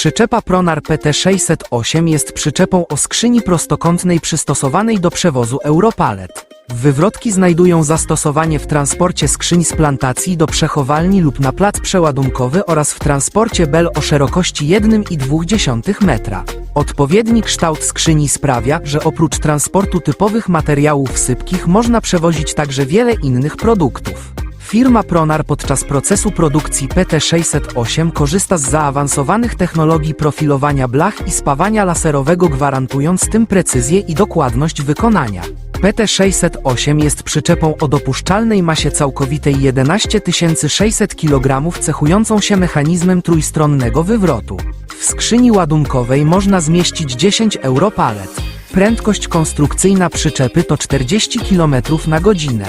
Przyczepa Pronar PT608 jest przyczepą o skrzyni prostokątnej przystosowanej do przewozu Europalet. Wywrotki znajdują zastosowanie w transporcie skrzyń z plantacji do przechowalni lub na plac przeładunkowy oraz w transporcie bel o szerokości 1,2 metra. Odpowiedni kształt skrzyni sprawia, że oprócz transportu typowych materiałów sypkich można przewozić także wiele innych produktów. Firma Pronar podczas procesu produkcji PT608 korzysta z zaawansowanych technologii profilowania blach i spawania laserowego gwarantując tym precyzję i dokładność wykonania. PT608 jest przyczepą o dopuszczalnej masie całkowitej 11 600 kg cechującą się mechanizmem trójstronnego wywrotu. W skrzyni ładunkowej można zmieścić 10 europalet. Prędkość konstrukcyjna przyczepy to 40 km na godzinę.